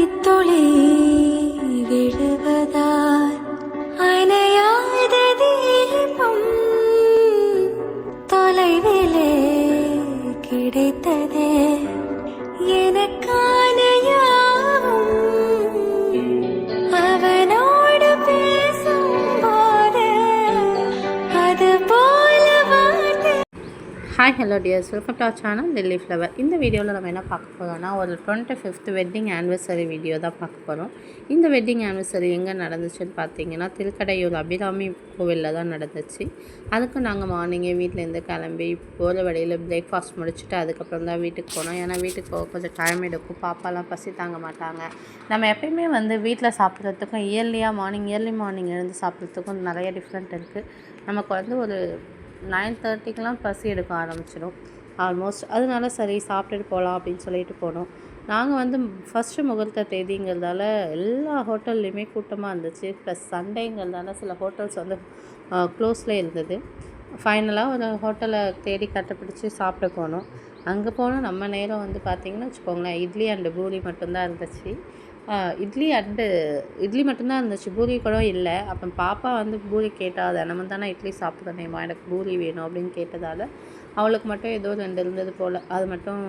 കളിത്തുളേ hello dears welcome to channel lily flower இந்த வீடியோவில் நம்ம என்ன பார்க்க போகிறோம்னா ஒரு twenty fifth wedding anniversary video தான் பார்க்க போகிறோம் இந்த வெட்டிங் ஆனிவர்சரி எங்கே நடந்துச்சுன்னு பார்த்தீங்கன்னா திருக்கடையூர் அபிராமி கோவிலில் தான் நடந்துச்சு. அதுக்கு நாங்கள் மார்னிங்கே வீட்டிலேருந்து கிளம்பி போகிற வழியில் பிரேக்ஃபாஸ்ட் முடிச்சுட்டு அதுக்கப்புறம் தான் வீட்டுக்கு போனோம். ஏன்னா வீட்டுக்கு போக கொஞ்சம் டைம் எடுக்கும். பாப்பாலாம் பசி தாங்க மாட்டாங்க. நம்ம எப்பயுமே வந்து வீட்டில் சாப்பிட்றதுக்கும் இயர்லியாக மார்னிங் இயர்லி மார்னிங் எழுந்து சாப்பிட்றதுக்கும் நிறைய டிஃப்ரெண்ட் இருக்குது நமக்கு வந்து ஒரு நைன் தேர்ட்டிக்கெலாம் பசி எடுக்க ஆரம்பிச்சிடும். ஆல்மோஸ்ட். அதனால சரி சாப்பிட்டுட்டு போகலாம் அப்படின்னு சொல்லிட்டு போனோம். நாங்கள் வந்து ஃபஸ்ட்டு முகூர்த்த தேதிங்கிறதால எல்லா ஹோட்டல்லையுமே கூட்டமாக இருந்துச்சு. ப்ளஸ் சண்டேங்கிறதால சில ஹோட்டல்ஸ் வந்து க்ளோஸில் இருந்தது. ஃபைனலாக ஒரு ஹோட்டலை தேடி கண்டுபிடிச்சி சாப்பிட போனோம். அங்கே போனால் நம்ம நேரம் வந்து பார்த்திங்கன்னா வச்சுக்கோங்களேன் இட்லி அண்டு பூரி மட்டும்தான் இருந்துச்சு. இட்லி அண்டு இட்லி மட்டும்தான் இருந்துச்சு. பூரி கூட இல்லை. அப்போ பாப்பா வந்து பூரி கேட்டால் தினமும் தானே இட்லி சாப்பிடணுமா? எனக்கு பூரி வேணும் அப்படின்னு கேட்டதால் அவளுக்கு மட்டும் ஏதோ ரெண்டு இருந்தது போல். அது மட்டும்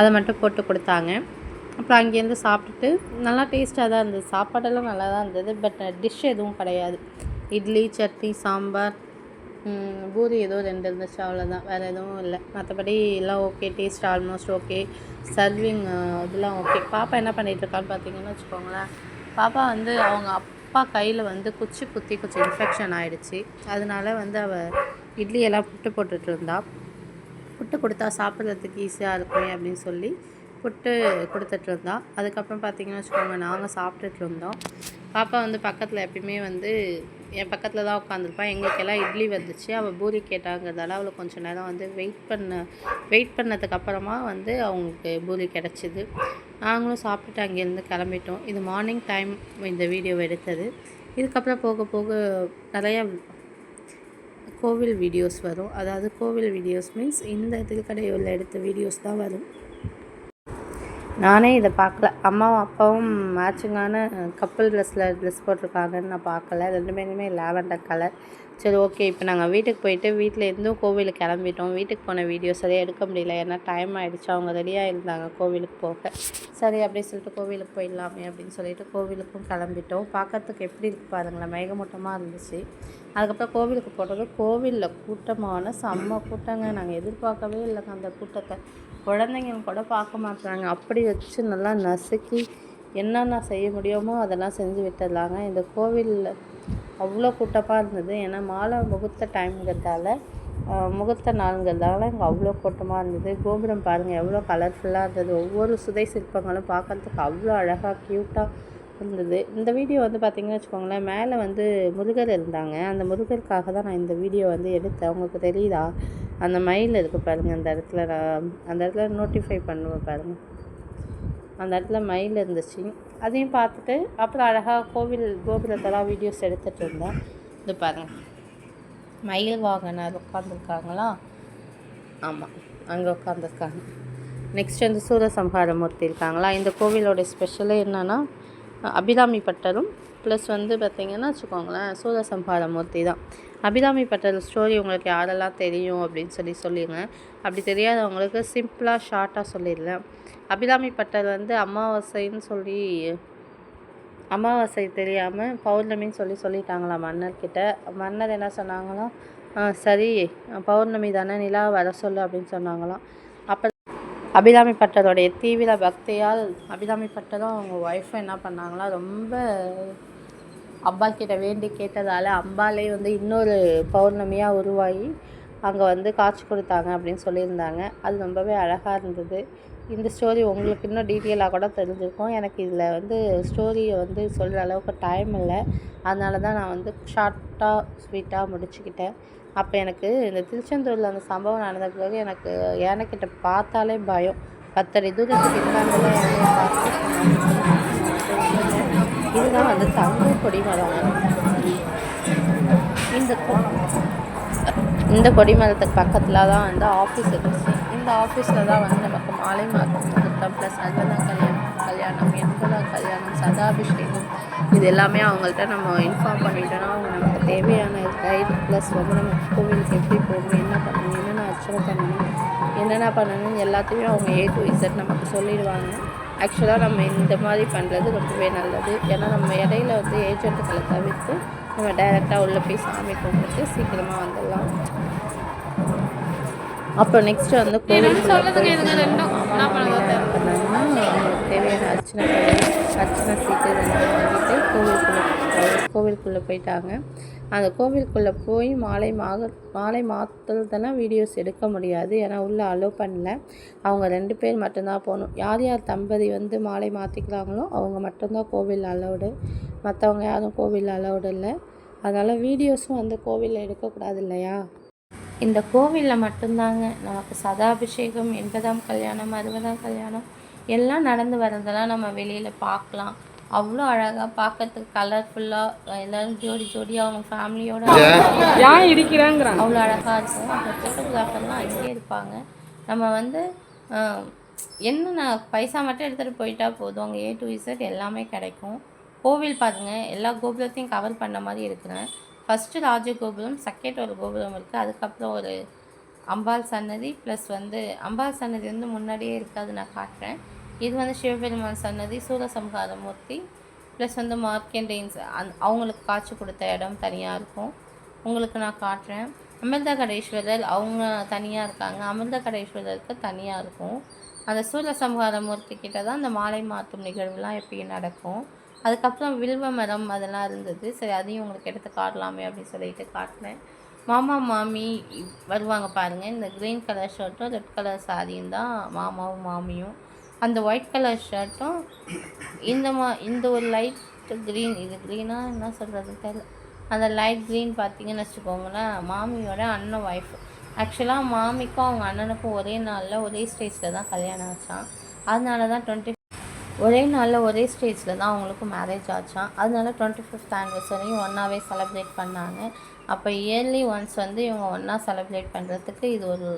அதை மட்டும் போட்டு கொடுத்தாங்க. அப்புறம் அங்கேருந்து சாப்பிட்டுட்டு நல்லா டேஸ்ட்டாக தான் இருந்தது. சாப்பாடெல்லாம் நல்லா தான் இருந்தது. பட் டிஷ் எதுவும் கிடையாது. இட்லி சட்னி சாம்பார் பூரி ஏதோ ரெண்டு இருந்துச்சு அவ்வளோதான் வேறு எதுவும் இல்லை. மற்றபடி எல்லாம் okay taste almost okay serving இதெல்லாம் ஓகே பாப்பா என்ன பண்ணிகிட்ருக்கான்னு பார்த்தீங்கன்னு வச்சுக்கோங்களேன். பாப்பா வந்து அவங்க அப்பா கையில் வந்து குச்சி குத்தி கொஞ்சம் இன்ஃபெக்ஷன் ஆகிடுச்சு அதனால வந்து அவள் இட்லியெல்லாம் புட்டு போட்டுட்டு இருந்தா. புட்டு கொடுத்தா சாப்பிட்றதுக்கு ஈஸியாக இருக்குமே அப்படின்னு சொல்லி புட்டு கொடுத்துட்டு இருந்தா. அதுக்கப்புறம் பார்த்தீங்கன்னா வச்சுக்கோங்க நாங்கள் சாப்பிட்டுட்டு இருந்தோம். பாப்பா வந்து பக்கத்தில் எப்பயுமே வந்து என் பக்கத்தில் தான் உட்காந்துருப்பா. எங்களுக்கெல்லாம் இட்லி வந்துச்சு. அவள் பூரி கேட்டாங்கிறதால அவளை கொஞ்சம் நேரம் வந்து வெயிட் பண்ண வெயிட் பண்ணதுக்கப்புறமா வந்து அவங்களுக்கு பூரி கிடச்சிது. நாங்களும் சாப்பிட்டுட்டு அங்கேருந்து கிளம்பிட்டோம். இது மார்னிங் டைம் இந்த வீடியோ எடுத்தது. இதுக்கப்புறம் போக போக நிறைய கோவில் வீடியோஸ் வரும். அதாவது கோவில் வீடியோஸ் மீன்ஸ் இந்த திருக்கடையூரில் எடுத்த வீடியோஸ் தான் வரும். நானே இதை பார்க்கல. அம்மாவும் அப்பாவும் மேட்சிங்கான கப்பல் ட்ரெஸ்ஸில் ட்ரெஸ் போட்டிருக்காங்கன்னு நான் பார்க்கல. ரெண்டு பேருமே லாவெண்டர் கலர் சரி ஓகே இப்போ நாங்கள் வீட்டுக்கு போயிட்டு வீட்டில் இருந்தும் கோவிலுக்கு கிளம்பிட்டோம். வீட்டுக்கு போன வீடியோ சரியாக எடுக்க முடியல. ஏன்னா டைம் ஆகிடுச்சு அவங்க ரெடியாக இருந்தாங்க கோவிலுக்கு போக. சரி அப்படியே சொல்லிட்டு கோவிலுக்கு போயிடலாமே அப்படின்னு சொல்லிட்டு கோவிலுக்கும் கிளம்பிட்டோம். பார்க்கறதுக்கு எப்படி இருக்கு பாருங்களேன். மேகமூட்டமாக இருந்துச்சு. அதுக்கப்புறம் கோவிலுக்கு போனது கோவிலில் கூட்டமான செம்ம கூட்டங்க. நாங்கள் எதிர்பார்க்கவே இல்லைங்க அந்த கூட்டத்தை. குழந்தைங்க கூட பார்க்க மாட்டாங்க அப்படி வச்சு நல்லா நசுக்கி என்னென்ன செய்ய முடியுமோ அதெல்லாம் செஞ்சு விட்டுடலாங்க இந்த கோவிலில் அவ்வளோ கூட்டமாக இருந்தது. ஏன்னா மாலை முகூர்த்த டைம்ங்கிறதால முகூர்த்த நாளுங்கிறதால இங்கே அவ்வளோ கூட்டமாக இருந்தது. கோபுரம் பாருங்கள் எவ்வளோ கலர்ஃபுல்லாக இருந்தது. ஒவ்வொரு சுதை சிற்பங்களும் பார்க்கறதுக்கு அவ்வளோ அழகாக க்யூட்டாக இருந்தது. இந்த வீடியோ வந்து பார்த்திங்கன்னு வச்சுக்கோங்களேன் மேலே வந்து முருகர் இருந்தாங்க. அந்த முருகருக்காக தான் நான் இந்த வீடியோ வந்து எடுத்தேன். உங்களுக்கு தெரியுதா? அந்த மயில் இருக்குது பாருங்கள் அந்த இடத்துல நான் அந்த இடத்துல நோட்டிஃபை பண்ணுவேன் பாருங்கள் அந்த இடத்துல மயில் இருந்துச்சு. அதையும் பார்த்துட்டு அப்புறம் அழகாக கோவில் கோபுரத்தெல்லாம் வீடியோஸ் எடுத்துகிட்டு இருந்தேன். இது பாருங்கள் மயில் வாகனர் உட்காந்துருக்காங்களா ஆமாம் அங்கே உட்காந்துருக்காங்க நெக்ஸ்ட் வந்து சூரசம்ஹாரமூர்த்தி இருக்காங்களா? இந்த கோவிலோட ஸ்பெஷலே என்னென்னா அபிராமி பட்டரும் ப்ளஸ் வந்து பார்த்திங்கன்னா வச்சுக்கோங்களேன் சூரசம்ஹாரமூர்த்தி தான். அபிராமி பட்டர் ஸ்டோரி உங்களுக்கு யாரெல்லாம் தெரியும் அப்படின்னு சொல்லி சொல்லிடுங்க அப்படி தெரியாதவங்களுக்கு சிம்பிளாக ஷார்ட்டாக சொல்லிடுறேன் அபிராமி பட்டர் வந்து அமாவாசைன்னு சொல்லி அமாவாசை தெரியாமல் பௌர்ணமின்னு சொல்லி சொல்லிட்டாங்களாம் மன்னர்கிட்ட மன்னர் என்ன சொன்னாங்களாம்? சரி பௌர்ணமி தானே நிலா வர சொல்லு அப்படின்னு சொன்னாங்களாம். அப்போ அபிராமி பட்டருடைய தீவிர பக்தியால் அபிராமி பட்டரும் அவங்க ஒய்ஃபும் என்ன பண்ணாங்களா? ரொம்ப அம்பாள் கிட்ட வேண்டி கேட்டதால் அம்பாலே வந்து இன்னொரு பௌர்ணமியாக உருவாகி அங்கே வந்து காட்சி கொடுத்தாங்க அப்படின்னு சொல்லியிருந்தாங்க. அது ரொம்பவே அழகாக இருந்தது. இந்த ஸ்டோரி உங்களுக்கு இன்னும் டீட்டெயிலாக கூட தெரிஞ்சிருக்கும். எனக்கு இதில் வந்து ஸ்டோரியை வந்து சொல்கிற அளவுக்கு டைம் இல்லை. அதனால தான் நான் வந்து ஷார்ட்டாக ஸ்வீட்டாக முடிச்சுக்கிட்டேன். அப்போ எனக்கு இந்த திருச்செந்தூரில் அந்த சம்பவம் நடந்த பிறகு எனக்கு யானைக்கிட்ட பார்த்தாலே பயம். பத்தடி தூரத்துக்கு இருந்தாங்களே பார்த்து இதுதான் வந்து தங்க கொடிமரம் இந்த கொ- இந்த கொடிமரத்துக்கு பக்கத்தில் தான் வந்து ஆஃபீஸ் இருந்துச்சு. இந்த ஆஃபீஸில் தான் வந்து நமக்கு மாலை மாதம் முகூர்த்தம் ப்ளஸ் அல்வதா கல்யாணம் கல்யாணம் எண்பதாம் கல்யாணம் சதாபிஷேகம் இது எல்லாமே அவங்கள்ட்ட நம்ம இன்ஃபார்ம் பண்ணிட்டோன்னா அவங்க நமக்கு தேவையான கைடு ப்ளஸ் ரொம்ப நம்ம கோவிலுக்கு எப்படி போகணும் என்ன பண்ணணும் என்னென்ன அர்ச்சனை பண்ணணும் என்னென்ன பண்ணணும் எல்லாத்தையுமே அவங்க ஏ டு இசட் நமக்கு சொல்லிடுவாங்க. ஆக்சுவலாக நம்ம இந்த மாதிரி பண்ணுறது ரொம்பவே நல்லது. ஏன்னா நம்ம இடையில வந்து ஏஜென்ட்டுகளை தவிர்த்து நம்ம டைரெக்டாக உள்ளே போய் சாமி கும்பிட்டு சீக்கிரமாக வந்துடலாம். அப்போ நெக்ஸ்ட் வந்து பண்ணாங்கன்னா அவங்களுக்கு தேவையான அர்ச்சனை அர்ச்சனை சீட்டு வாங்கிட்டு கோவிலுக்குள்ளே கோவிலுக்குள்ளே போயிட்டாங்க. அந்த கோவிலுக்குள்ளே போய் மாலை மாக மாலை மாற்றுறதெல்லாம் வீடியோஸ் எடுக்க முடியாது. ஏன்னா உள்ளே அலோவ் பண்ணல. அவங்க ரெண்டு பேர் மட்டும்தான் போகணும். யார் யார் தம்பதி வந்து மாலை மாற்றிக்கிறாங்களோ அவங்க மட்டும்தான் கோவில் அலௌடு மற்றவங்க யாரும் கோவில் அலௌடு இல்லை. அதனால் வீடியோஸும் வந்து கோவிலில் எடுக்கக்கூடாது இல்லையா? இந்த கோவிலில் மட்டும்தாங்க. நமக்கு சதாபிஷேகம் எண்பதாம் கல்யாணம் அறுபதாம் கல்யாணம் எல்லாம் நடந்து வரதெல்லாம் நம்ம வெளியில் பார்க்கலாம் அவ்வளோ அழகாக பார்க்கறதுக்கு கலர்ஃபுல்லாக எல்லோரும் ஜோடி ஜோடியாக அவங்க ஃபேமிலியோட ஏன்? இடிக்கிறாங்கிறாங்க? அவ்வளோ அழகாக இருக்கும். அப்புறம் ஃபோட்டோகிராஃபர்லாம் அங்கேயே இருப்பாங்க. நம்ம வந்து என்னென்ன பைசா மட்டும் எடுத்துகிட்டு போயிட்டா போதும். அங்கே ஏ டு இசட் எல்லாமே கிடைக்கும். கோவில் பாருங்கள் எல்லா கோபுரத்தையும் கவர் பண்ண மாதிரி இருக்கிறேன். ஃபஸ்ட்டு ராஜகோபுரம் செகண்ட் ஒரு கோபுரம் இருக்குது அதுக்கப்புறம் ஒரு அம்பாள் சன்னதி ப்ளஸ் வந்து அம்பாள் சன்னதி வந்து முன்னாடியே இருக்காது நான் காட்டுறேன். இது வந்து சிவபெருமான் சன்னதி சூரசம்ஹார மூர்த்தி ப்ளஸ் வந்து மார்க்கெண்டைன்ஸ் அந் அவங்களுக்கு காட்சி கொடுத்த இடம் தனியாக இருக்கும். உங்களுக்கு நான் காட்டுறேன். அமிர்த கடேஸ்வரர் அவங்க தனியாக இருக்காங்க. அமிர்த கடேஸ்வரருக்கு தனியாக இருக்கும். அந்த சூரசம்ஹார மூர்த்தி கிட்ட தான் அந்த மாலை மாற்றும் நிகழ்வுலாம் எப்பயும் நடக்கும். அதுக்கப்புறம் வில்வ மரம் அதெல்லாம் இருந்தது. சரி அதையும் உங்களுக்கு எடுத்து காட்டலாமே அப்படின்னு சொல்லிட்டு காட்டினேன். மாமா மாமி வருவாங்க பாருங்கள் இந்த க்ரீன் கலர் ஷர்ட்டும் ரெட் கலர் சாரியும் தான் மாமாவும் மாமியும். அந்த ஒயிட் கலர் ஷர்ட்டும் இந்த மா இந்த ஒரு லைட் க்ரீன் இது க்ரீனாக என்ன சொல்கிறது தெரியல. அந்த லைட் க்ரீன் பார்த்தீங்கன்னு வச்சுக்கோங்களேன் மாமியோட அண்ணன் ஒய்ஃப் ஆக்சுவலாக மாமிக்கும் அவங்க அண்ணனுக்கும் ஒரே நாளில் ஒரே ஸ்டேஜில் தான் கல்யாணம் ஆச்சான் அதனால தான் டுவெண்ட்டி ஒரே நாளில் ஒரே ஸ்டேஜில் தான் அவங்களுக்கும் மேரேஜ் ஆச்சான் அதனால டுவெண்ட்டி ஃபிஃப்த் ஆனிவர்சரியும் ஒன்றாவே செலிப்ரேட் பண்ணாங்க. அப்போ இயர்லி ஒன்ஸ் வந்து இவங்க ஒன்றா செலிப்ரேட் பண்ணுறதுக்கு இது ஒரு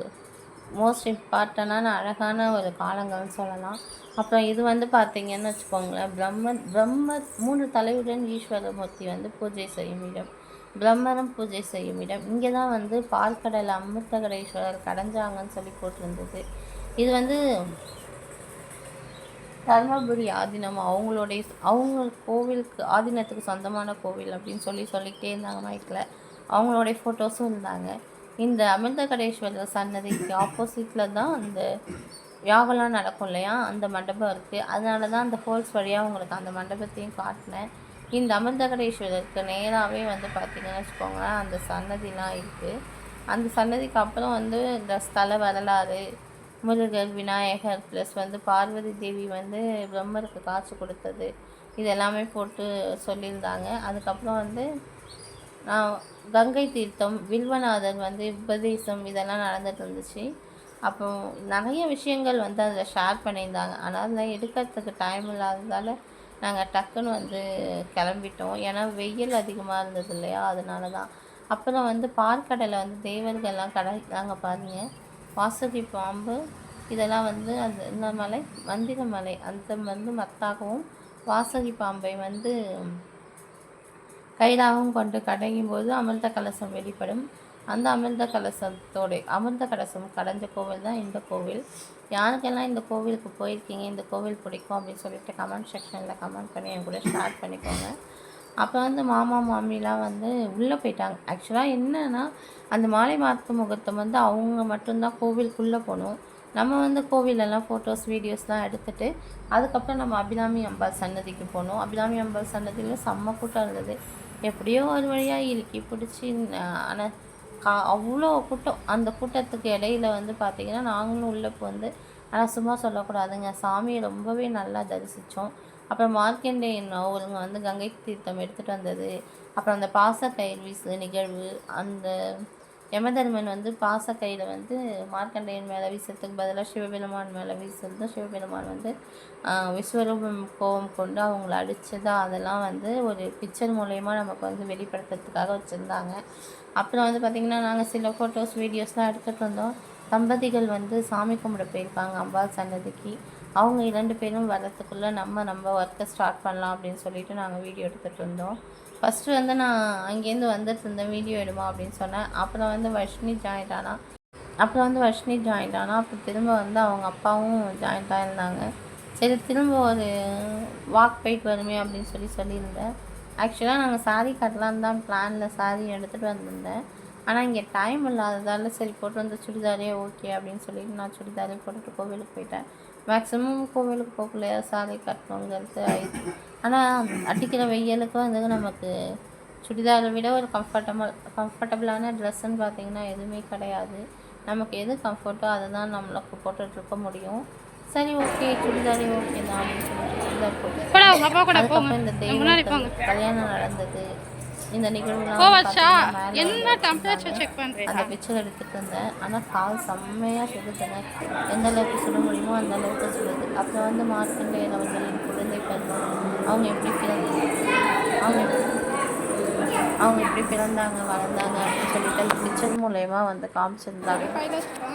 மோஸ்ட் இம்பார்ட்டண்டான அழகான ஒரு காலங்கள்னு சொல்லலாம். அப்புறம் இது வந்து பார்த்தீங்கன்னு வச்சுக்கோங்களேன் பிரம்மன் பிரம்ம மூன்று தலையுடன் ஈஸ்வரமூர்த்தி வந்து பூஜை செய்யும் இடம். பிரம்மரம் பூஜை செய்யும் இடம். இங்கே தான் வந்து பால்கடல் அமிர்தகடேஸ்வரர் கடைஞ்சாங்கன்னு சொல்லி போட்டிருந்தது. இது வந்து தர்மபுரி ஆதீனம் அவங்களுடைய அவங்க கோவிலுக்கு ஆதீனத்துக்கு சொந்தமான கோவில் அப்படின்னு சொல்லி சொல்லிக்கிட்டே இருந்தாங்க மைக்கில். அவங்களுடைய ஃபோட்டோஸும் இருந்தாங்க. இந்த அமிர்தகடேஸ்வரர் சன்னதிக்கு ஆப்போசிட்டில் தான் அந்த யாகலாம் நடக்கும் இல்லையா? அந்த மண்டபம் இருக்குது அதனால தான் அந்த ஹோல்ஸ் வழியாக உங்களுக்கு அந்த மண்டபத்தையும் காட்டினேன். இந்த அமிர்தகடேஸ்வரருக்கு நேராகவே வந்து பார்த்திங்கன்னு வச்சுக்கோங்களேன் அந்த சன்னதிலாம் இருக்குது அந்த சன்னதிக்கு அப்புறம் வந்து இந்த ஸ்தல வரலாறு முருகர் விநாயகர் ப்ளஸ் வந்து பார்வதி தேவி வந்து பிரம்மருக்கு காட்சி கொடுத்தது. இது எல்லாமே போட்டு சொல்லியிருந்தாங்க. அதுக்கப்புறம் வந்து நான் கங்கை தீர்த்தம் வில்வநாதர் வந்து உபதேசம் இதெல்லாம் நடந்துட்டு இருந்துச்சு. அப்போ நிறைய விஷயங்கள் வந்து அதில் ஷேர் பண்ணியிருந்தாங்க. ஆனால் அதில் எடுக்கிறதுக்கு டைம் இல்லாததால் நாங்கள் டக்குன்னு வந்து கிளம்பிட்டோம். ஏன்னா வெயில் அதிகமாக இருந்தது இல்லையா? அதனால தான் அப்புறம் வந்து பார்க்கடலை வந்து தேவர்கள்லாம் கடை நாங்கள் பாருங்கள் வாசுகி பாம்பு இதெல்லாம் வந்து அந்த இந்த மலை மந்திர மலை அந்த வந்து மத்தாகவும் வாசகி பாம்பை வந்து கைதாகவும் கொண்டு கடையும் போது அமிர்த கலசம் வெளிப்படும். அந்த அமிர்த கலசத்தோடு அமிர்த கலசம் கடைஞ்ச கோவில் தான் இந்த கோவில். யாருக்கெல்லாம் இந்த கோவிலுக்கு போயிருக்கீங்க இந்த கோவில் பிடிக்கும் அப்படின்னு சொல்லிட்டு கமெண்ட் செக்ஷனில் கமெண்ட் பண்ணி என் கூட ஷேர் பண்ணிக்கோங்க. அப்போ வந்து மாமா மாமிலாம் வந்து உள்ளே போயிட்டாங்க. ஆக்சுவலாக என்னென்னா அந்த மாலை மாத்து முகூர்த்தம் வந்து அவங்க மட்டும்தான் கோவிலுக்குள்ளே போகணும் நம்ம வந்து கோவிலெல்லாம் ஃபோட்டோஸ் வீடியோஸ்லாம் எடுத்துகிட்டு அதுக்கப்புறம் நம்ம அபிராமி அம்பாள் சன்னதிக்கு போனோம். அபிராமி அம்பாள் சன்னதியில் செம்ம கூட்டம் இருந்தது. எப்படியோ ஒரு வழியாக இறுக்கி பிடிச்சி ஆனால் கா அவ்வளோ கூட்டம். அந்த கூட்டத்துக்கு இடையில வந்து பார்த்திங்கன்னா நாங்களும் உள்ளே வந்து ஆனால் சும்மா சொல்லக்கூடாதுங்க. சாமியை ரொம்பவே நல்லா தரிசித்தோம் அப்புறம் மார்க்கண்டேயன் அவருங்க வந்து கங்கை தீர்த்தம் எடுத்துகிட்டு வந்தது. அப்புறம் அந்த பாச கயிறு வீசு நிகழ்வு அந்த யமதர்மன் வந்து பாச கையில் வந்து மார்க்கண்டேயன் மேலே வீசுறதுக்கு பதிலாக சிவபெருமான் மேலே வீசுறது சிவபெருமான் வந்து விஸ்வரூபம் கோபம் கொண்டு அவங்கள அடித்ததா அதெல்லாம் வந்து ஒரு பிக்சர் மூலயமா நமக்கு வந்து வெளிப்படுத்துறதுக்காக வச்சுருந்தாங்க. அப்புறம் வந்து பார்த்திங்கன்னா நாங்கள் சில ஃபோட்டோஸ் வீடியோஸ்லாம் எடுத்துகிட்டு வந்தோம். தம்பதிகள் வந்து சாமி கும்பிட போயிருக்காங்க அம்பாள் சன்னதிக்கு. அவங்க இரண்டு பேரும் வரத்துக்குள்ளே நம்ம நம்ம ஒர்க்கை ஸ்டார்ட் பண்ணலாம் அப்படின்னு சொல்லிட்டு நாங்கள் வீடியோ எடுத்துகிட்டு இருந்தோம். ஃபஸ்ட்டு வந்து நான் அங்கேருந்து வந்துட்டு இருந்தேன் வீடியோ எடுமா? அப்படின்னு சொன்னேன். அப்புறம் வந்து வர்ஷினி ஜாயின்ட் ஆனால் அப்புறம் வந்து வர்ஷினி ஜாயின்ட் ஆனால் அப்புறம் திரும்ப வந்து அவங்க அப்பாவும் ஜாயின்ட் ஆயிருந்தாங்க. சரி திரும்ப ஒரு வாக் போயிட்டு வருமே அப்படின்னு சொல்லி சொல்லியிருந்தேன். ஆக்சுவலாக நாங்கள் சாரி கட்டலான்னு தான் பிளானில் சாரி எடுத்துகிட்டு வந்திருந்தேன். ஆனால் இங்கே டைம் இல்லாததால் சரி போட்டு வந்த சுடிதாரே ஓகே அப்படின்னு சொல்லிட்டு நான் சுடிதாரே போட்டுட்டு கோவிலுக்கு போயிட்டேன். மேக்ஸிமம் கோவிலுக்கு போகலையா சாரி கட்டணுங்கிறது ஆயிடுச்சு. ஆனால் அடிக்கிற வெயிலுக்கு வந்து நமக்கு சுடிதாரை விட ஒரு கம்ஃபர்டபுள் கம்ஃபர்டபுளான ட்ரெஸ்ஸுன்னு பார்த்தீங்கன்னா எதுவுமே கிடையாது. நமக்கு எது கம்ஃபர்ட்டோ அதை தான் நம்மளுக்கு போட்டுட்டு இருக்க முடியும். சரி ஓகே சுடிதாரே ஓகே தான் அப்படின்னு சொல்லிட்டு சுடிதார் போட்டு அதுக்கப்புறம் இந்த தெய்வம் கல்யாணம் நடந்தது. இந்த நிகழ்வுலாம் என்ன டெம்பரேச்சர் செக் பண்றேன் அந்த பிக்சர் எடுத்துட்டு இருந்தேன் ஆனால் கால் செம்மையாக சுடுதுங்க எந்த அளவுக்கு சுட முடியுமோ அந்த அளவுக்கு சுடுது அப்புறம் வந்து மார்க்கண்டேயர் அவர்களின் குழந்தை பருவம் அவங்க எப்படி பிறந்து அவங்க அவங்க எப்படி பிறந்தாங்க வளர்ந்தாங்க அப்படின்னு சொல்லிட்டு அந்த பிக்சர் மூலயமா வந்து காமிச்சிருந்தாங்க.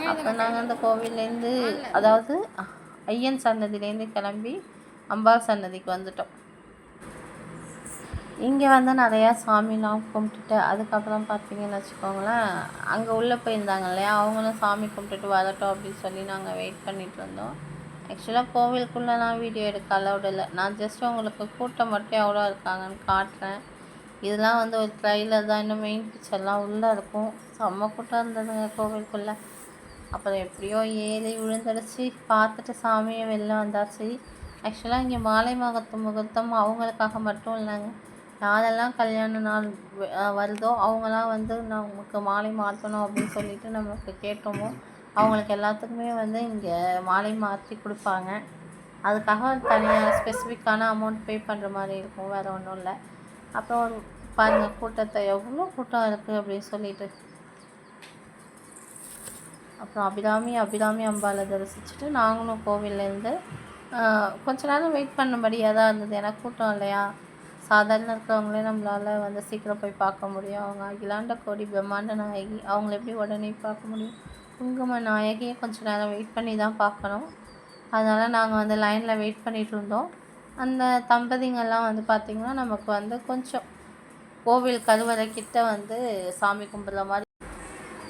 அப்புறம் நாங்கள் அந்த கோவில்லேருந்து அதாவது ஐயன் சன்னதிலேருந்து கிளம்பி அம்பாள் சன்னதிக்கு வந்துட்டோம். இங்கே வந்து நிறையா சாமிலாம் கும்பிட்டுட்டு அதுக்கப்புறம் பார்த்தீங்கன்னு வச்சுக்கோங்களேன் அங்கே உள்ளே போயிருந்தாங்க இல்லையா? அவங்களும் சாமி கும்பிட்டுட்டு வரட்டும் அப்படின்னு சொல்லி நாங்கள் வெயிட் பண்ணிட்டு இருந்தோம். ஆக்சுவலாக கோவிலுக்குள்ளே நான் வீடியோ எடுக்க அலௌட் இல்லை. நான் ஜஸ்ட் உங்களுக்கு கூட்டம் மட்டும் எவ்வளோ இருக்காங்கன்னு காட்டுறேன். இதெல்லாம் வந்து ஒரு ட்ரைலர் தான். இன்னும் மெயின் பிக்சர்லாம் உள்ளே இருக்கும். செம்ம கூட்டம் இருந்ததுங்க கோவிலுக்குள்ளே. அப்புறம் எப்படியோ ஏறி விழுந்துடுச்சு. பார்த்துட்டு சாமியை வெளில வந்தாச்சு. ஆக்சுவலாக இங்கே மாலை மகத்து முகூர்த்தம் அவங்களுக்காக மட்டும் இல்லைங்க. யாரெல்லாம் கல்யாண நாள் வருதோ அவங்களாம் வந்து நமக்கு மாலை மாற்றணும் அப்படின்னு சொல்லிட்டு நமக்கு கேட்டோமோ அவங்களுக்கு எல்லாத்துக்குமே வந்து இங்கே மாலை மாற்றி கொடுப்பாங்க. அதுக்காக தனியாக ஸ்பெசிஃபிக்கான அமௌண்ட் பே பண்ணுற மாதிரி இருக்கும் வேறு ஒன்றும் இல்லை. அப்புறம் பாருங்கள் கூட்டத்தை எவ்வளோ கூட்டம் இருக்குது அப்படின்னு சொல்லிட்டு. அப்புறம் அபிராமி அபிராமி அம்பாவை தரிசிச்சுட்டு நாங்களும் கோவில்லேருந்து கொஞ்ச நேரம் வெயிட் பண்ணும்படியாக தான் இருந்தது. ஏன்னா கூட்டம் இல்லையா? சாதாரண இருக்கிறவங்களே நம்மளால் வந்து சீக்கிரம் போய் பார்க்க முடியும். அவங்க அகிலாண்ட கோடி பிரம்மாண்ட நாயகி. அவங்கள எப்படி உடனே பார்க்க முடியும்? குங்கும நாயகியை கொஞ்சம் நேரம் வெயிட் பண்ணி தான் பார்க்கணும். அதனால் நாங்கள் வந்து லைனில் வெயிட் பண்ணிகிட்டு இருந்தோம். அந்த தம்பதிங்கெல்லாம் வந்து பார்த்திங்கன்னா நமக்கு வந்து கொஞ்சம் கோவில் கருவறை கிட்ட வந்து சாமி கும்பிட்ற மாதிரி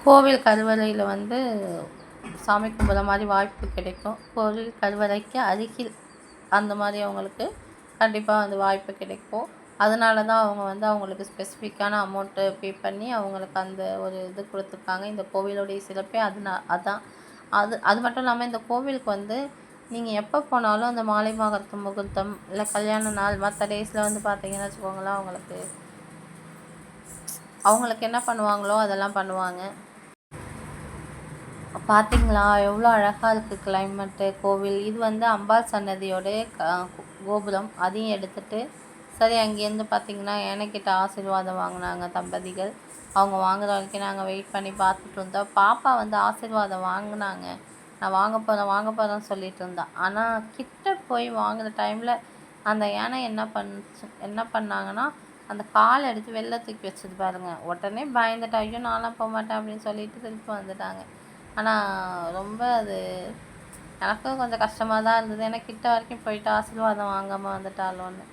கோவில் கருவறையில் வந்து சாமி கும்பிட்ற மாதிரி வாய்ப்பு கிடைக்கும். கோவில் கருவறைக்கு அருகில் அந்த மாதிரி அவங்களுக்கு கண்டிப்பாக வந்து வாய்ப்பு கிடைக்கும். அதனால தான் அவங்க வந்து அவங்களுக்கு ஸ்பெசிஃபிக்கான அமௌண்ட்டு பே பண்ணி அவங்களுக்கு அந்த ஒரு இது கொடுத்துருக்காங்க. இந்த கோவிலுடைய சிறப்பே அதுனா அதான். அது அது மட்டும் இல்லாமல் இந்த கோவிலுக்கு வந்து நீங்கள் எப்போ போனாலும் அந்த மாலை மகத்து முகூர்த்தம் இல்லை கல்யாண நாள் மற்ற டேஸில் வந்து பார்த்தீங்கன்னு வச்சுக்கோங்களேன் அவங்களுக்கு அவங்களுக்கு என்ன பண்ணுவாங்களோ அதெல்லாம் பண்ணுவாங்க. பார்த்தீங்களா எவ்வளோ அழகாக இருக்குது கிளைமேட்டு கோவில். இது வந்து அம்பாள் சன்னதியோட க- கோபுரம் அதையும் எடுத்துட்டு சரி அங்கேருந்து பார்த்தீங்கன்னா எனக்கிட்ட ஆசீர்வாதம் வாங்கினாங்க தம்பதிகள். அவங்க வாங்குற வரைக்கும் நாங்கள் வெயிட் பண்ணி பார்த்துட்டு இருந்தோம். பாப்பா வந்து ஆசீர்வாதம் வாங்கினாங்க. நான் வாங்க போகிறேன் வாங்க போகிறேன்னு சொல்லிட்டு இருந்தான் ஆனால் கிட்ட போய் வாங்குகிற டைமில் அந்த யானை என்ன பண்ணுச்சு என்ன பண்ணாங்கன்னா அந்த கால் எடுத்து வெளில தூக்கி வச்சது பாருங்கள் உடனே பயந்துட்டு ஐயோ நான்லாம் போக மாட்டேன் அப்படின்னு சொல்லிட்டு திருப்பி வந்துட்டாங்க. ஆனால் ரொம்ப அது எனக்கும் கொஞ்சம் கஷ்டமாக தான் இருந்தது. ஏன்னா கிட்ட வரைக்கும் போயிட்டு ஆசீர்வாதம் வாங்காமல் வந்துட்டாலோன்னு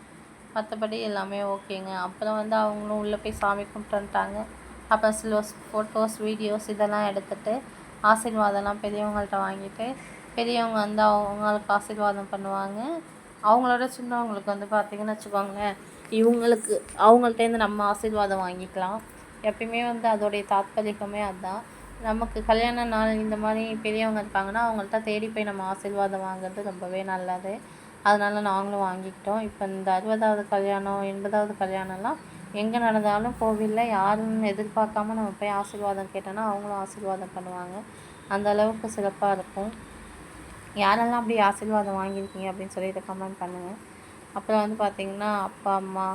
மற்றபடி எல்லாமே ஓகேங்க. அப்புறம் வந்து அவங்களும் உள்ளே போய் சாமி கும்பிட்டு வந்துட்டாங்க அப்புறம் சில ஃபோட்டோஸ் வீடியோஸ் இதெல்லாம் எடுத்துகிட்டு ஆசீர்வாதம்லாம் பெரியவங்கள்ட்ட வாங்கிட்டு பெரியவங்க வந்து அவங்களுக்கு ஆசீர்வாதம் பண்ணுவாங்க. அவங்களோட சின்னவங்களுக்கு வந்து பார்த்திங்கன்னு வச்சுக்கோங்களேன் இவங்களுக்கு அவங்கள்ட்டேருந்து நம்ம ஆசீர்வாதம் வாங்கிக்கலாம். எப்பயுமே வந்து அதோடைய தாத்பரியமே அதுதான் நமக்கு கல்யாண நாள் இந்த மாதிரி பெரியவங்க இருப்பாங்கன்னா அவங்கள்ட்ட தேடி போய் நம்ம ஆசீர்வாதம் வாங்குறது ரொம்பவே நல்லது. அதனால் நாங்களும் வாங்கிக்கிட்டோம். இப்போ இந்த அறுபதாவது கல்யாணம் எண்பதாவது கல்யாணம்லாம் எங்கே நடந்தாலும் கோவிலில் யாரும் எதிர்பார்க்காம நம்ம போய் ஆசீர்வாதம் கேட்டோன்னா அவங்களும் ஆசீர்வாதம் பண்ணுவாங்க. அந்த அளவுக்கு சிறப்பாக இருக்கும். யாரெல்லாம் அப்படி ஆசீர்வாதம் வாங்கியிருக்கீங்க அப்படின்னு சொல்லிட்டு கமெண்ட் பண்ணுங்கள் அப்புறம் வந்து பார்த்திங்கன்னா அப்பா அம்மா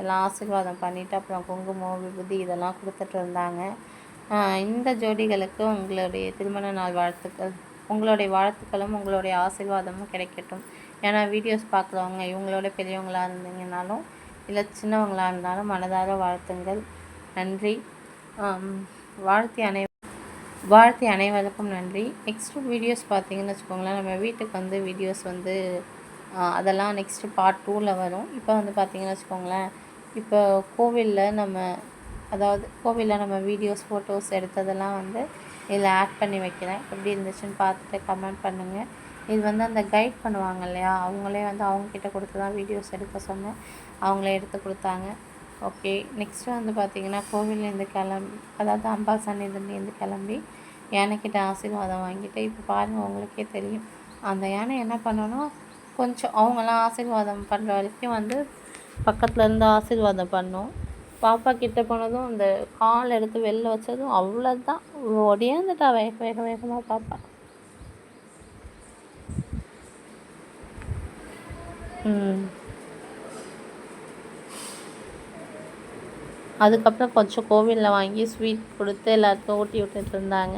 எல்லாம் ஆசீர்வாதம் பண்ணிவிட்டு அப்புறம் குங்குமம் விபூதி இதெல்லாம் கொடுத்துட்டு இருந்தாங்க. இந்த ஜோடிகளுக்கு உங்களுடைய திருமண நாள் வாழ்த்துக்கள். உங்களுடைய வாழ்த்துக்களும் உங்களுடைய ஆசீர்வாதமும் கிடைக்கட்டும். ஏன்னா வீடியோஸ் பார்க்குறவங்க இவங்களோட பெரியவங்களாக இருந்தீங்கனாலும் இல்லை சின்னவங்களாக இருந்தாலும் மனதார வாழ்த்துங்கள். நன்றி. வாழ்த்தி அனை வாழ்த்தி அனைவருக்கும் நன்றி. நெக்ஸ்ட் வீடியோஸ் பார்த்தீங்கன்னு வச்சுக்கோங்களேன் நம்ம வீட்டுக்கு வந்து வீடியோஸ் வந்து அதெல்லாம் நெக்ஸ்ட்டு பார்ட் டூவில் வரும். இப்போ வந்து பார்த்தீங்கன்னு வச்சுக்கோங்களேன் இப்போ கோவிலில் நம்ம அதாவது கோவிலில் நம்ம வீடியோஸ் ஃபோட்டோஸ் எடுத்ததெல்லாம் வந்து இதில் ஆட் பண்ணி வைக்கிறேன். எப்படி இருந்துச்சுன்னு பார்த்துட்டு கமெண்ட் பண்ணுங்கள் இது வந்து அந்த கைட் பண்ணுவாங்க இல்லையா? அவங்களே வந்து அவங்கக்கிட்ட கொடுத்து தான் வீடியோஸ் எடுக்க சொன்னேன். அவங்களே எடுத்து கொடுத்தாங்க. ஓகே நெக்ஸ்ட்டு வந்து பார்த்திங்கன்னா கோவிலேருந்து கிளம்பி அதாவது அம்பா சன்னிதிலேருந்து கிளம்பி யானைக்கிட்ட ஆசீர்வாதம் வாங்கிட்டு இப்போ பாருங்கள் உங்களுக்கே தெரியும். அந்த யானை என்ன பண்ணணும்? கொஞ்சம் அவங்களாம் ஆசீர்வாதம் பண்ணுற வரைக்கும் வந்து பக்கத்துலேருந்து ஆசீர்வாதம் பண்ணோம். பாப்பா கிட்ட போனதும் அந்த கால் எடுத்து வெளில வச்சதும் அவ்வளோதான் ஒடியாந்துட்டா வேக வேக வேகமாக பாப்பா. ம். அதுக்கப்புறம் கொஞ்சம் கோவிலில் வாங்கி ஸ்வீட் கொடுத்து எல்லாருக்கும் ஊட்டி விட்டுட்டு இருந்தாங்க.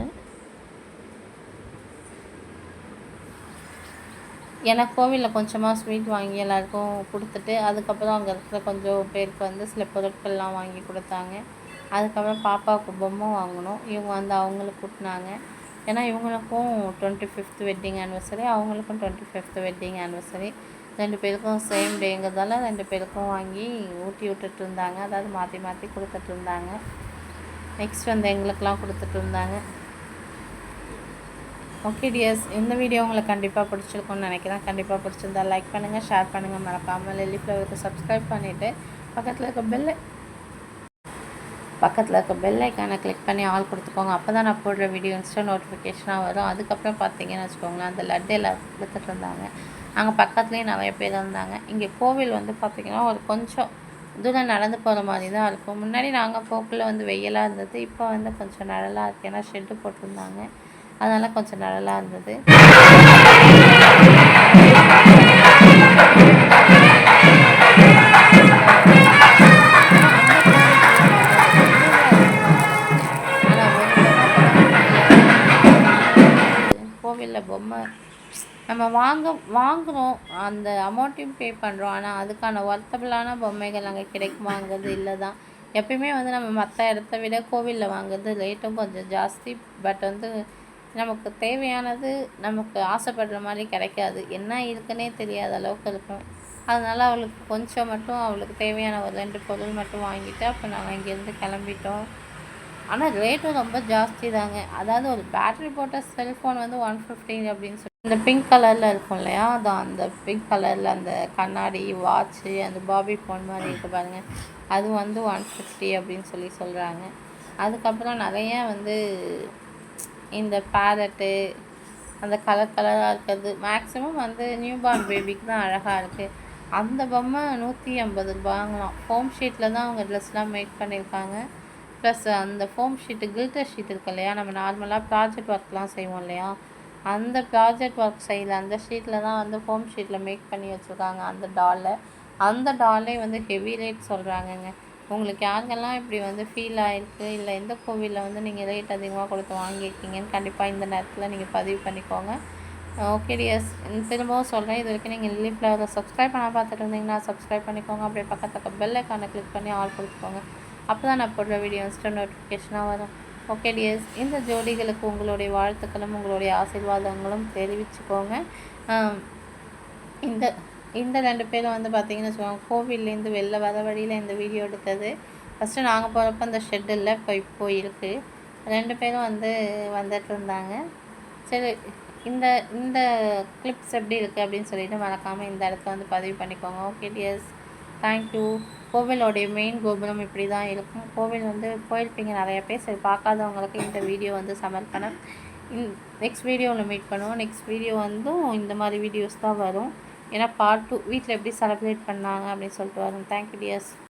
எனக்கு கோவிலில் கொஞ்சமாக ஸ்வீட் வாங்கி எல்லாருக்கும் கொடுத்துட்டு அதுக்கப்புறம் அங்கே இருக்கிற கொஞ்சம் பேருக்கு வந்து சில பொருட்கள்லாம் வாங்கி கொடுத்தாங்க. அதுக்கப்புறம் பாப்பாவுக்கு பொம்மை வாங்கினோம் இவங்க வந்து அவங்களுக்கு கூட்டினாங்க. ஏன்னா இவங்களுக்கும் டுவெண்ட்டி ஃபிஃப்த் வெட்டிங் ஆனிவர்சரி அவங்களுக்கும் டுவெண்ட்டி ஃபிஃப்த் வெட்டிங் ஆனிவர்சரி ரெண்டு பேருக்கும் சேம் டேங்கிறதால ரெண்டு பேருக்கும் வாங்கி ஊட்டி விட்டுட்டு இருந்தாங்க. அதாவது மாற்றி மாற்றி கொடுத்துட்டு இருந்தாங்க. நெக்ஸ்ட் வந்து எங்களுக்கெலாம் கொடுத்துட்டு இருந்தாங்க. ஓகே டியர்ஸ் இந்த வீடியோ உங்களுக்கு கண்டிப்பாக பிடிச்சிருக்கும்னு நினைக்கிறேன். கண்டிப்பாக பிடிச்சிருந்தா லைக் பண்ணுங்கள் ஷேர் பண்ணுங்கள் மறக்காமல் லெல்லி ஃப்ளவருக்கு சப்ஸ்கிரைப் பண்ணிவிட்டு பக்கத்தில் இருக்க பெல்லை பக்கத்தில் இருக்க பெல் ஐக்கானை கிளிக் பண்ணி ஆள் கொடுத்துக்கோங்க. அப்போ தான் நான் போடுற வீடியோ இன்ஸ்டா நோட்டிஃபிகேஷனாக வரும். அதுக்கப்புறம் பார்த்தீங்கன்னு வச்சுக்கோங்களேன் அந்த லட்டு எல்லாரும் கொடுத்துட்டு இருந்தாங்க. அங்கே பக்கத்துலேயே நிறைய பேர் இருந்தாங்க. இங்கே கோவில் வந்து பார்த்திங்கன்னா ஒரு கொஞ்சம் தூரம் நடந்து போகிற மாதிரி தான் இருக்கும். முன்னாடி நாங்கள் போக்கில் வந்து வெயிலாக இருந்தது. இப்போ வந்து கொஞ்சம் நிழலாக இருக்குது ஏன்னா ஷெட்டு போட்டிருந்தாங்க. அதனால் கொஞ்சம் நல்லா இருந்தது. கோவிலில் பொம்மை நம்ம வாங்க வாங்குகிறோம் அந்த அமௌண்ட்டையும் பே பண்ணுறோம் ஆனால் அதுக்கான ஒர்த்தபிளான பொம்மைகள் அங்கே கிடைக்குமாங்கிறது இல்லை தான் எப்பயுமே வந்து நம்ம மற்ற இடத்த விட கோவிலில் வாங்குறது ரேட்டும் கொஞ்சம் ஜாஸ்தி. பட் வந்து நமக்கு தேவையானது நமக்கு ஆசைப்படுற மாதிரி கிடைக்காது. என்ன இருக்குன்னே தெரியாத அளவுக்கு இருக்கும். அதனால் அவளுக்கு கொஞ்சம் மட்டும் அவளுக்கு தேவையான ஒரு ரெண்டு பொருள் மட்டும் வாங்கிட்டு அப்போ நாங்கள் இங்கேருந்து கிளம்பிட்டோம். ஆனால் ரேட்டும் ரொம்ப ஜாஸ்தி தாங்க அதாவது ஒரு பேட்ரி போட்ட செல்ஃபோன் வந்து ஒன் ஃபிஃப்டி அப்படின்னு சொல்லி இந்த பிங்க் கலரில் இருக்கும் இல்லையா? அதான் அந்த பிங்க் கலரில் அந்த கண்ணாடி வாட்ச்சு அந்த பாபி ஃபோன் மாதிரி இருக்குது பாருங்க. அது வந்து ஒன் ஃபிஃப்டி அப்படின்னு சொல்லி சொல்கிறாங்க அதுக்கப்புறம் நிறைய வந்து இந்த பேரட்டு அந்த கலர் கலராக இருக்கிறது. மேக்ஸிமம் வந்து நியூ பார்ன் பேபிக்கு தான் அழகாக இருக்குது அந்த பொம்மை நூற்றி ஐம்பது ரூபாங்களாம். ஃபோம் ஷீட்டில் தான் அவங்க ட்ரெஸ்லாம் மேக் பண்ணியிருக்காங்க. ப்ளஸ் அந்த ஃபோம் ஷீட்டு கில்டர் ஷீட் இருக்கு இல்லையா? நம்ம நார்மலாக ப்ராஜெக்ட் ஒர்க்லாம் செய்வோம் இல்லையா? அந்த ப்ராஜெக்ட் ஒர்க் செய்யல அந்த ஷீட்டில் தான் வந்து ஃபோம் ஷீட்டில் மேக் பண்ணி வச்சுருக்காங்க அந்த டாலில் அந்த டாலே வந்து ஹெவி ரேட் சொல்கிறாங்கங்க உங்களுக்கு யாருக்கெல்லாம் இப்படி வந்து ஃபீல் ஆயிருக்கு? இல்லை எந்த கோவிலில் வந்து நீங்கள் ரேட் அதிகமாக கொடுத்து வாங்கியிருக்கீங்கன்னு கண்டிப்பாக இந்த நேரத்தில் நீங்கள் பதிவு பண்ணிக்கோங்க. ஓகே டியர்ஸ் திரும்பவும் சொல்கிறேன் இது வரைக்கும் நீங்கள் லில்லி ஃப்ளவரை சப்ஸ்கிரைப் பண்ணால் பார்த்துட்டு இருந்தீங்கன்னா சப்ஸ்கிரைப் பண்ணிக்கோங்க. அப்படியே பக்கத்துக்கு பெல் ஐக்கானை கிளிக் பண்ணி ஆல் கொடுத்துக்கோங்க. அப்போ தான் நான் போடுற வீடியோ இன்ஸ்டன்ட் நோட்டிஃபிகேஷனாக வரும். ஓகே டியர்ஸ் இந்த ஜோடிகளுக்கு உங்களுடைய வாழ்த்துக்களும் உங்களுடைய ஆசீர்வாதங்களும் தெரிவிச்சுக்கோங்க. இந்த இந்த ரெண்டு பேரும் வந்து பார்த்தீங்கன்னு வச்சுக்கோங்க கோவில்லேருந்து வெளில வர வழியில் இந்த வீடியோ எடுத்தது. ஃபஸ்ட்டு நாங்கள் போகிறப்ப அந்த ஷெட் இல்லை இப்போ இப்போ இருக்குது ரெண்டு பேரும் வந்து வந்துட்டு இருந்தாங்க. சரி இந்த இந்த கிளிப்ஸ் எப்படி இருக்குது அப்படின்னு சொல்லிட்டு மறக்காமல் இந்த இடத்த வந்து பதிவு பண்ணிக்கோங்க. ஓகே டியர்ஸ் தேங்க்யூ கோவிலோடைய மெயின் கோபுரம் இப்படி தான் இருக்கும். கோவில் வந்து போயிருப்பீங்க நிறைய பேர். சரி பார்க்காதவங்களுக்கு இந்த வீடியோ வந்து சமர்ப்பணம். நெக்ஸ்ட் வீடியோவில் மீட் பண்ணுவோம். நெக்ஸ்ட் வீடியோ வந்து இந்த மாதிரி வீடியோஸ் தான் வரும். ஏன்னா பார்ட் டூ வீட்டில் எப்படி செலிப்ரேட் பண்ணாங்க அப்படின்னு சொல்லிட்டு வரும். Thank you tears